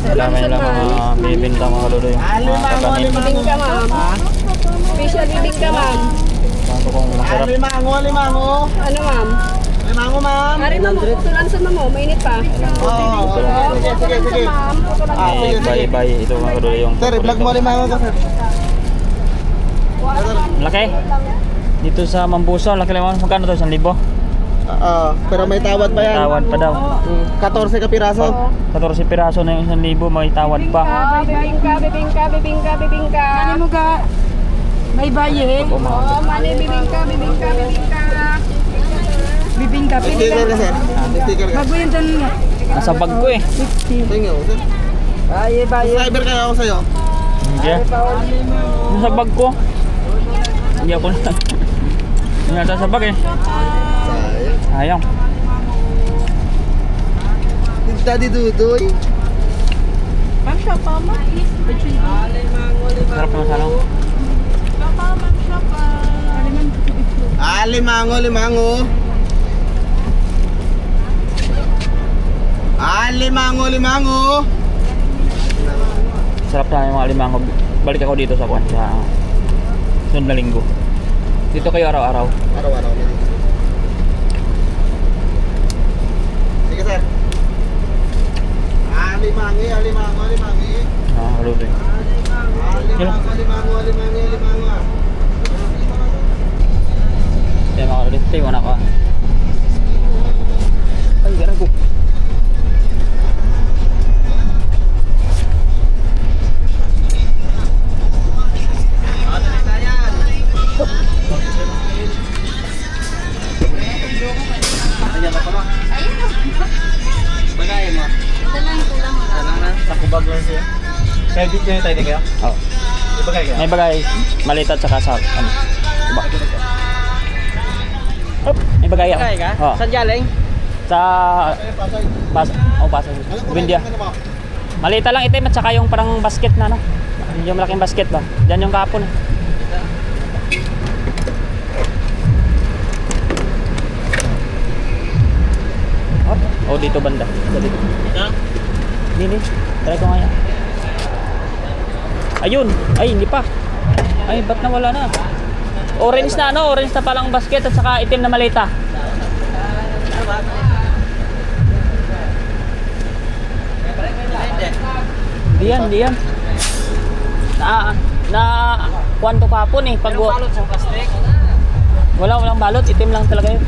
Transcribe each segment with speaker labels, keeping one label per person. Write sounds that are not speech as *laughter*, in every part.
Speaker 1: May lang mga bibinta mga yung mga kakanin.
Speaker 2: Bibingka, ma'am. Special bibingka, ma'am.
Speaker 1: Sabi kong masarap.
Speaker 3: Limango, limango.
Speaker 2: Ano, ma'am?
Speaker 3: Limango, ma'am.
Speaker 2: Ari, ma'am, putulan sa mamo. Mainit pa.
Speaker 3: Oo, sige, sige, sige.
Speaker 2: Sa
Speaker 3: Ah,
Speaker 1: May bayi-bayi ito mga lolo yung
Speaker 3: Sir, i-vlog mo limango ko, sir.
Speaker 1: Laki. Dito sa Mambuso, laki lang magkano to? 1,000?
Speaker 3: Oo, pero may tawad pa yan.
Speaker 1: Tawad pa daw.
Speaker 3: Mm, 14 ka piraso.
Speaker 1: 14 piraso na yung 1,000, may tawad pa.
Speaker 2: Ah, bibingka, bibingka, bibingka, bibingka. Ano mo ga? May baye.
Speaker 1: Oh,
Speaker 2: Oo, mani, bibingka, bibingka, bibingka. Bibingka,
Speaker 3: Sticker ka, sir. Sticker ka.
Speaker 2: Magwintan nga.
Speaker 1: Nasa bag ko eh.
Speaker 3: Tingnan mo, sir.
Speaker 2: Baye, baye.
Speaker 3: Subscriber kaya ako sa'yo.
Speaker 1: Hindi. Nasa bag ko. Hindi ako na. *laughs* Hindi nata sa bag eh.
Speaker 3: Sayang.
Speaker 1: Sayang.
Speaker 3: Daddy Dudoy.
Speaker 2: Ma'am, siya pa, ma'am.
Speaker 1: Sarap naman sana.
Speaker 3: Ah, limango, limango. Ah, limango, limango.
Speaker 1: Sarap na yung mga limango. Balik ako dito sa kwan sa sunod na linggo. Dito kayo araw-araw.
Speaker 3: Araw-araw. Sige, sir. Ah, limangi, ah, limango, limangi.
Speaker 1: Ah, haluto eh.
Speaker 3: Ah, limango, limango, limangi, limango. ah.
Speaker 1: Kaya mga kalit, tayo na ka.
Speaker 3: Bagay,
Speaker 1: maliit at saka sa, ano, iba. Oh, may bagay ako. Oh.
Speaker 2: Saan galing?
Speaker 1: Sa, bas, oh, basa. Bindia. Malita lang itim at saka yung parang basket na, no? Yung malaking basket ba? Diyan yung kapon. eh. Oh, dito banda. Sa dito. Hindi, Try ko nga yan. Ayun! Ay, hindi pa. Ay, ba't nawala na? Orange na ano? Orange na palang basket at saka itim na malita. Di yan, di yan. Na, na, kuwan to kapon eh. Pag, balot sa plastic? Wala, walang balot. Itim lang talaga yun.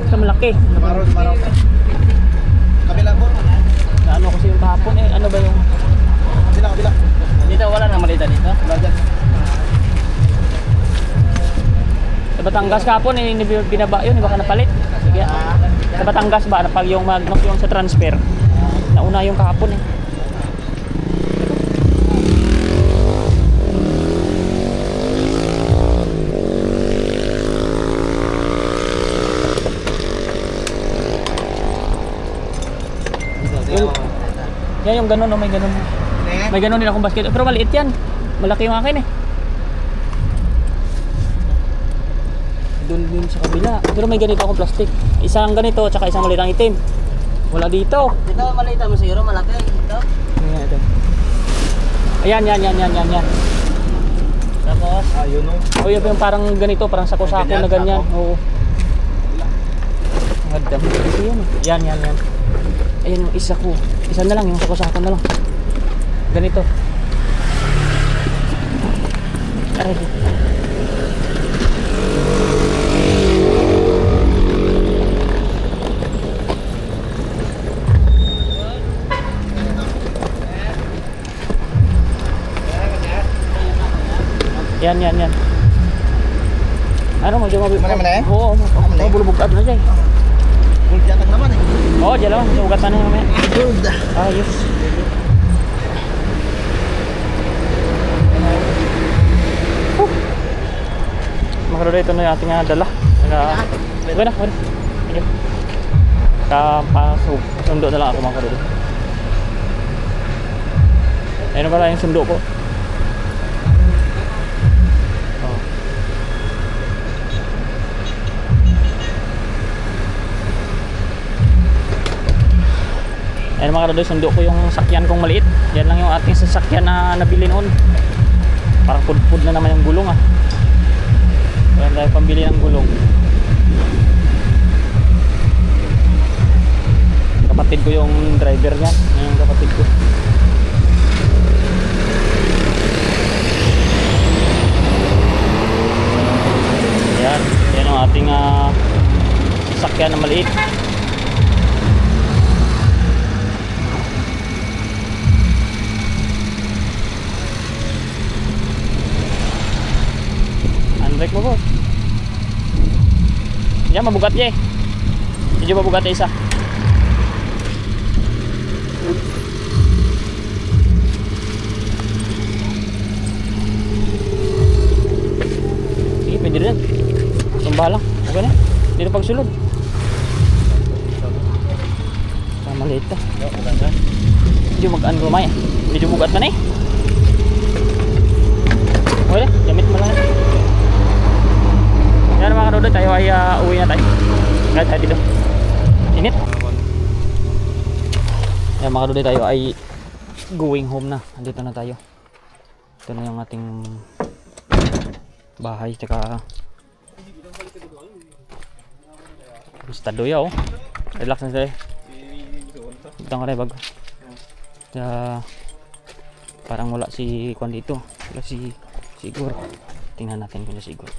Speaker 1: Ito malaki.
Speaker 3: Maron, maron. Kabila po.
Speaker 1: Ano kasi yung kapon eh. Ano ba yung...
Speaker 3: Kabila, kabila.
Speaker 1: Dito, wala nang malita dito.
Speaker 3: Wala dyan.
Speaker 1: Sa Batangas kapon eh, binaba yun, baka napalit. Sige. ah. Sa Batangas ba, pag yung mag yung sa transfer, nauna yung kapon eh. Yan yung ganun, oh, may ganun. May ganun din akong basket. Pero maliit yan. Malaki yung akin eh. Doon din sa kabila. Pero may ganito akong plastic. Isang ganito, tsaka isang maliit ang itim. Wala dito.
Speaker 2: Dito, malita mo siguro, malaki. Dito.
Speaker 1: Ayan, ito. Ayan, yan, yan, yan, yan, yan.
Speaker 2: Tapos,
Speaker 3: Ayun o.
Speaker 1: O yun yung parang ganito, parang sako-sako na ganyan. Oo. Ang ganda mo kasi yan. eh. Yan, yan, yan. Ayan yung isa ko. Isa na lang, yung sako-sako na lang. Ganito. Aray. Yan, yan, yan. Ano mo, di mo
Speaker 3: Mana, mana, eh?
Speaker 1: Oo,
Speaker 3: Mana,
Speaker 1: oh,
Speaker 3: eh?
Speaker 1: bulubog na dyan.
Speaker 3: Gold yatag naman eh.
Speaker 1: Oo, dyan lang. Sugat na na yung mamaya.
Speaker 3: Gold.
Speaker 1: Ayos. Huh. Makaroon ito na yung ating ah, dala. Naka, okay na, okay na. Thank you. Kapasok. Sundo na lang ako mga. Ayun pala yung sundo ko. Oh. Ayan mga kadodoy, sundo ko yung sakyan kong maliit. Yan lang yung ating sasakyan na nabili noon. Parang pudpud na naman yung gulong ah. Wala tayo pambili ng gulong. Kapatid ko yung driver niya. Yan yung kapatid ko. Yan. Yan ang ating ah, sasakyan na maliit. Unbreak mo boss. Yan, mabugat niya eh. Medyo mabugat na isa. Sige, pwede rin. Tumba lang. Okay na. Hindi na pagsulod. Ah, maliit ka. Medyo mag-ano kumay. Medyo bugat man eh. Okay, gamit mo lang. Yan mga kadodo, tayo ay ah, uwi na tayo. Kahit tayo dito. Init. Yan mga kadodo, tayo ay going home na. Andito na tayo. Ito na yung ating bahay. Tsaka Basta doya oh. Relax na sila. Butang ka rin bago. Kaya parang wala si Kwan dito. Wala si Siguro. Tingnan natin kung na Siguro.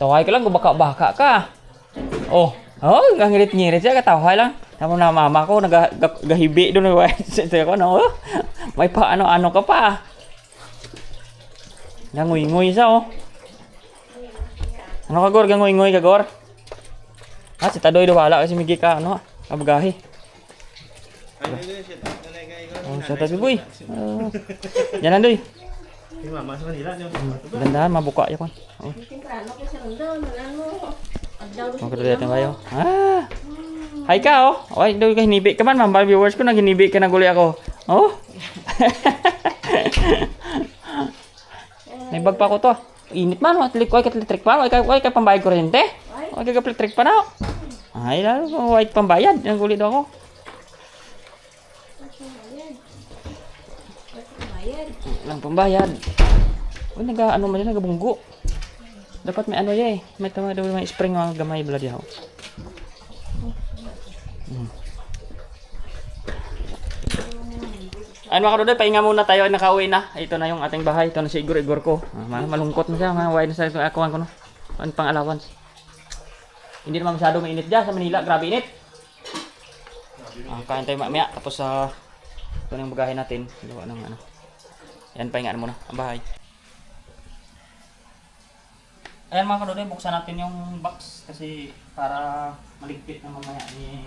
Speaker 1: Taway ka lang kung baka-baka ka. Oh, oh, ngangirit-ngirit siya kataway lang. Tama na mama ko nagahibi doon *laughs* sa ko no. May pa ano-ano ka pa. Gangoy-ngoy siya oh. Ano ka gor gangoy-ngoy ka gor? Ah, si Tadoy do wala kasi migi ka ano, kabagahi. Oh, sa tabi boy. Oh. Yan andoy.
Speaker 4: Yung mama sa kanila. Yung
Speaker 1: Gandahan mabuka kon. Oh. Dito kayo? Ah! Hi ka oh. Oy, daw ka hinibi ka man, mga viewers ko nang hinibi ka na guli ako. Oh. *laughs* May bag pa ko to. Init man, wat lik, ka electric pa, why ka why ka pambayad kuryente? Why ka electric pa na? Ay, lalo white pambayad, ang guli daw ako. Lang pambayad. Uy, naga ano man yun, nagabunggo. Dapat may ano yan eh. May tama daw may spring mga gamay blood yaw. Hmm. Ayun mga kadodoy, pahinga muna tayo ay nakauwi na. Ito na yung ating bahay. Ito na si Igor Igor ko. Ah, ma- malungkot na siya. Mga na sa ito. Akuan ko no. Ano pang allowance. Hindi naman masyado mainit dyan sa Manila. Grabe init. Ah, kain tayo mamaya. Tapos sa ito na yung bagahe natin. Gawa ng ano. Yan, pahingaan muna. Ang bahay. Ayan mga kadodoy, buksan natin yung box kasi para maligpit na mamaya ni,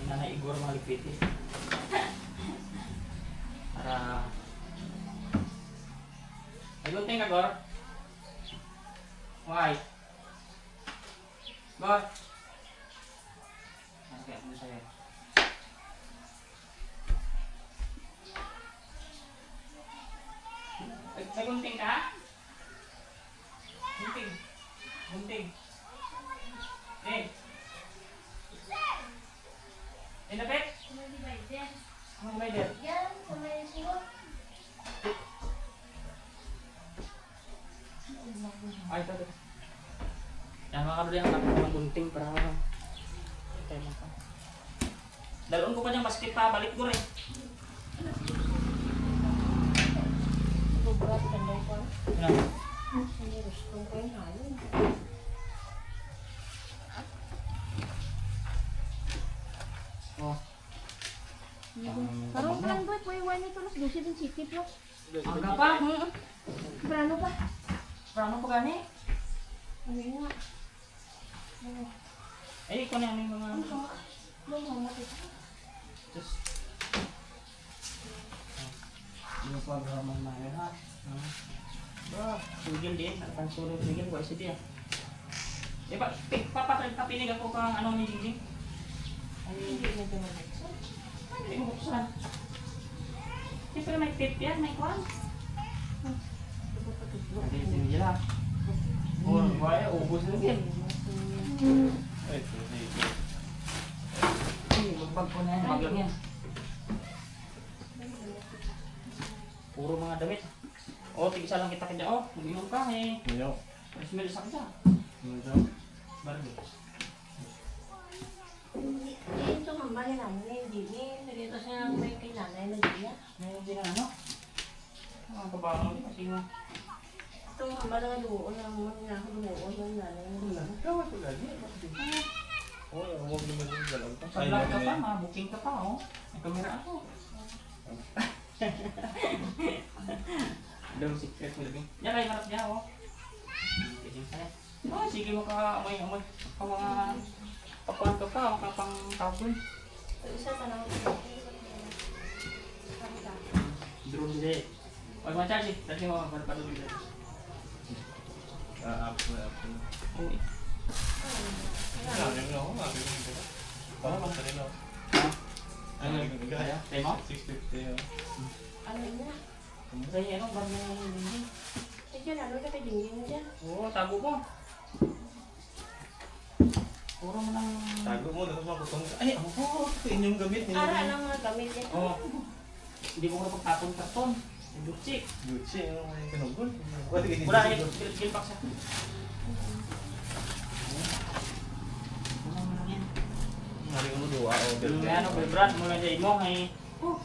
Speaker 1: ni Nanay Igor maligpit eh. Para... Ay, gunting ka, Gor? Why? Gor? Ay, may gunting ka? Gunting. Gunting. Eh. Eh, napit? Ano may der? Ay, ito, ito. Yan, mga kabali ang lapit ng gunting para... Tayo. Dalon ko pa dyan, basket pa, balik ko rin.
Speaker 2: Ko.
Speaker 1: Ano?
Speaker 2: Ko yung halong.
Speaker 1: Oh.
Speaker 2: Karong plan ba? Kuya wani ko nas dosi din sikit lo.
Speaker 1: Ang pa?
Speaker 2: Brano ba?
Speaker 1: Paano pa gani?
Speaker 2: Ano nga?
Speaker 1: Eh, ikaw na yung mga...
Speaker 2: Ito.
Speaker 1: Just... Ano pa ba mga ha? Ba, sugil din. Akan sulit sugil. Wala siya Eh, pa, papatag papinig ako kang ano ni Jingjing. Ay,
Speaker 2: Hindi na dumabuksan.
Speaker 1: Hindi mo buksan. Siyempre may tip yan, may kwan. Hindi, hindi nila. Oh, wala, ubos na din.
Speaker 4: Ay, ito, ito.
Speaker 1: Yung bag ko na yan, bag lang yan. Puro mga damit. Oh, tigisa lang kita kanya. Oh, mag-inom ka eh.
Speaker 4: Ngayon.
Speaker 1: Mas may sa kanya.
Speaker 4: Ngayon.
Speaker 1: Barbie.
Speaker 5: Dito ang bali namin na hindi ni. Dito siya may kinanay na diya.
Speaker 1: May hindi na ano. Mga kabangon kasi mo.
Speaker 5: Ito ang bali na luon ang mga luon ng nanay na diya.
Speaker 4: Kawat ko lagi. Oh, huwag naman yung galang pa.
Speaker 1: Sa vlog ka pa, mga booking ka pa oh. May kamera ako. *laughs* Doon secret mo lagi. Yan kayo harap niya oh. Oh, sige mo ka amoy amoy. Ka mga pakuan ka pa, ka pang tapon.
Speaker 5: Isa sa nang
Speaker 1: Drone din. Huwag mo charge eh. Dali mo, magpapalo dito.
Speaker 4: Ah, up na, up na.
Speaker 1: Oo eh.
Speaker 4: Sabi mo ako, sabi mo ako. Baka bang kanina. Ano yung gaya?
Speaker 1: Tayo mo?
Speaker 4: 650 oh.
Speaker 5: ano niya?
Speaker 1: Kasi ano, bag na yung dinding.
Speaker 5: Ito na ano ka dingin niya.
Speaker 1: Oo, tago mo. Puro mo ng...
Speaker 4: Tago mo, nakapaputong. Ay, ako po. Ito inyong gamit. inyong
Speaker 5: Ara lang mga gamit niya.
Speaker 1: Oo. Hindi mo na pagtapon karton. Gucci.
Speaker 4: Gucci, ano may kinugol. Wala
Speaker 1: na yung skill pack siya. Mo lang yan?
Speaker 4: Mari mo dua o
Speaker 1: Yung ano, may brand mo lang dyan mo ay... Oh.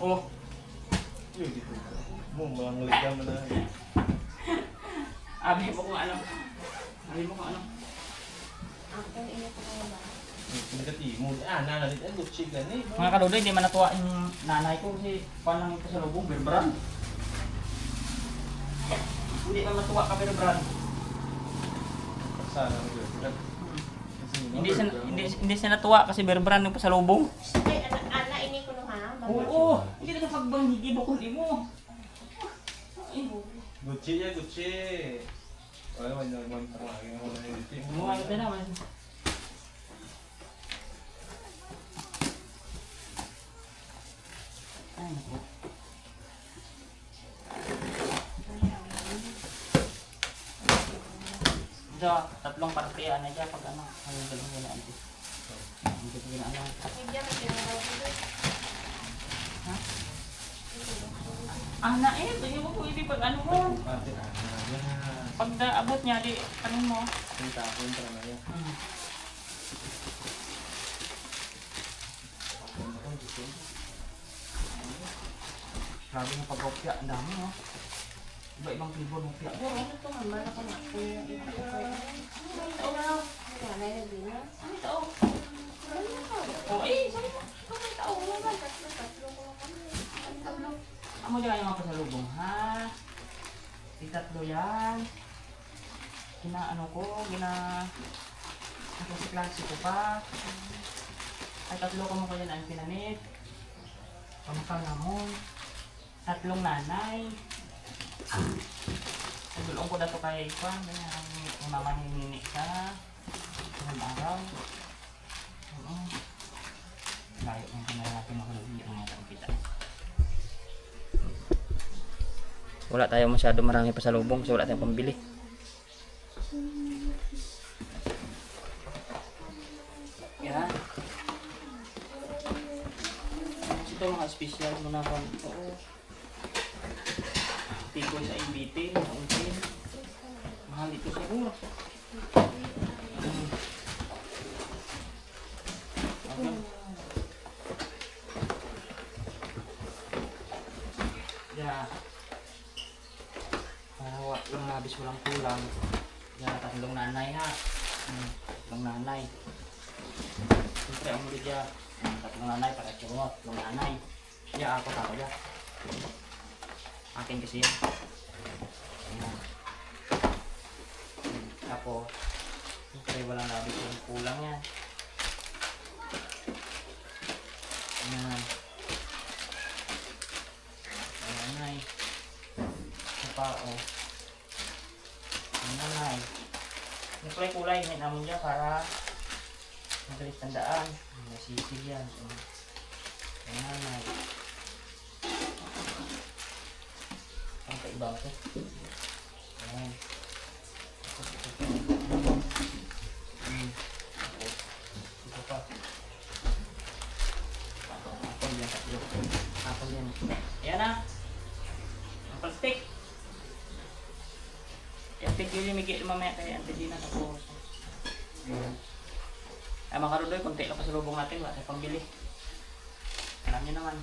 Speaker 1: Oh.
Speaker 4: Yung dito. Mo, mga ligam na na.
Speaker 1: Abi mo kung ano. Abi mo kung ano.
Speaker 5: Ako init ko ba?
Speaker 4: Yung kati mo. Ah, nana dito. Gucci gani.
Speaker 1: Mga kaludoy, hindi man natuwa yung nanay ko kasi lang ito sa lubong, beer brand. Hindi man matuwa ka beer brand.
Speaker 4: Sana mo dito.
Speaker 1: Hindi siya, hindi, hindi siya natuwa kasi beer brand yung pasalubong.
Speaker 5: Ay,
Speaker 1: Oo, hindi ka pagbangigi mo kundi mo. Ay,
Speaker 4: Gucci ya, Gucci. Wala man yung mga tawagin ako na yung Gucci.
Speaker 1: mo ano din naman. Ay, naku. Ito, tatlong partiyan na dyan pag ano, ano dalawang wala ante. Hindi ko ano.
Speaker 5: Hindi may kinagawa ko.
Speaker 1: Ah, na eh, tingin mo kung hindi pag ano mo.
Speaker 4: Pati na. Yan.
Speaker 1: Pag naabot niya, di, ano mo.
Speaker 4: Yung tapon para na yan.
Speaker 1: Hmm. Grabe yung pag-opya, ang dami oh. Iba-ibang flavor ng opya.
Speaker 5: Pero ano to man ako na ko. Ito na. Na diya.
Speaker 1: Ano ito? Oh, eh, sabi mo.
Speaker 5: Kapag tao mo ba? Tatlo, tatlo ko kami. Tatlo.
Speaker 1: Amo dyan yung mga pasalubong, ha? Itatlo yan. Gina, ano ko, gina... Klase-klase ko pa. Ay, tatlo ka mo ko yan ang pinanit. Pamakal namon. Tatlong nanay. Ay, dulong ko na to kay Kwan. Ang mamaninini ka. Ilang araw. Oo. Layo ng kamera natin Wala tayo masyado marami pasalubong so wala tayong pambili. Yan. Ito mga special mo na kung ito. Tikoy sa. Mahal ito siguro. Yeah. Para wa lang labis walang kulang. Yan, tatlong nanay ha. Hmm, nanay. Siyempre, ang muli dyan. Hmm, nanay, para churot. Tatlong nanay. Ya, ako tako dyan. Akin kasi yan. Ayan. Hmm, Tapos, siyempre walang labis walang kulang yan. Ayan. Ayan, nanay. Ito oh. Nanay. Yung kulay-kulay, may namon niya para magalit tandaan. Nasisig yan. Yung nanay. Ang kaibang ito. Ayan. Ayan na. Apple stick. Yung video yung migil mamaya kay Auntie Gina tapos. Ayan. Ay mga karudoy, konti lang pasalubong natin, wala pambili. Alam naman.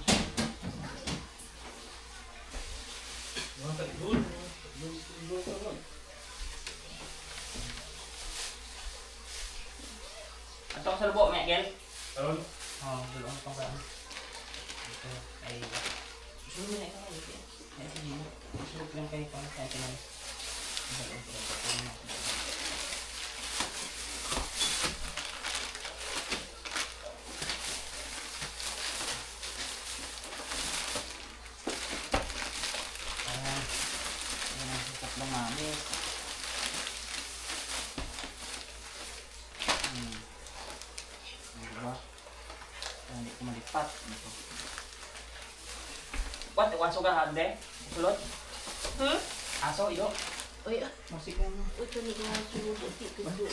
Speaker 4: Mga ba?
Speaker 1: Ato ka sa lubo, Miguel.
Speaker 4: Tawag.
Speaker 1: Oo, oh, dulong pang ba? Ito, ay... Susunod mo na ikaw, ay... Ay, ito mo. Susunod lang kayo kung saan ka naman. Malipat. Ito. What? Iwan suga hande? Sulot?
Speaker 2: Hmm?
Speaker 1: Aso, iyo.
Speaker 2: Uy,
Speaker 1: Musik mo.
Speaker 2: ito ni nga sumubo di ko di.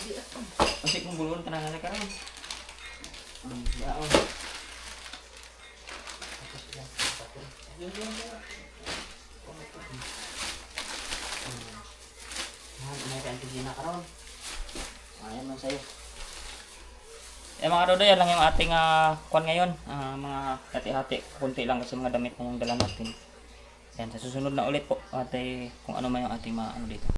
Speaker 1: Musik mong bulon tanan na karon. Yaon. Tapos yan. Tapos. Yun, yun, yun. Hmm. Yan, may antigena karon. Ayan man sa'yo. Eh mga kadodo, yan lang yung ating uh, kwan ngayon. Ah, mga hati-hati. Kunti lang kasi mga damit na yung dala natin. Yan, sa susunod na ulit po. Ate, kung ano man yung ating mga ano dito.